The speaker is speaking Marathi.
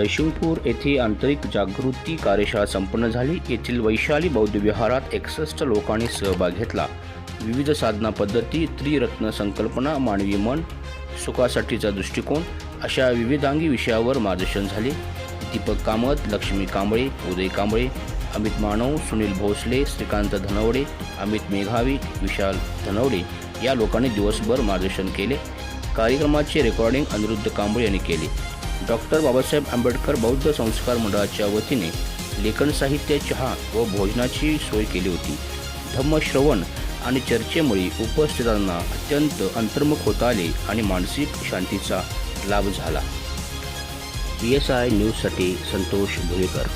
जयशिंगपूर येथे आंतरिक जागृती कार्यशाळा संपन्न झाली. येथील वैशाली बौद्ध विहारात एकसष्ट लोकांनी सहभाग घेतला. विविध साधना पद्धती त्रिरत्न संकल्पना मानवी मन सुखासाठीचा दृष्टिकोन अशा विविधांगी विषयावर मार्गदर्शन झाले. दीपक कामत लक्ष्मी कांबळे उदय कांबळे अमित मानव सुनील भोसले श्रीकांत धनवडे अमित मेघावी विशाल धनवडे या लोकांनी दिवसभर मार्गदर्शन केले. कार्यक्रमाचे रेकॉर्डिंग अनिरुद्ध कांबळे यांनी केले. डॉक्टर बाबासाहेब आंबेडकर बौद्ध संस्कार मंडळाच्या वतीने लेखन साहित्य चहा व भोजनाची सोय केली होती. धम्मश्रवण आणि चर्चेमुळे उपस्थितांना अत्यंत अंतर्मुख होता आले आणि मानसिक शांतीचा लाभ झाला. पी एस आय न्यूजसाठी संतोष भुरेकर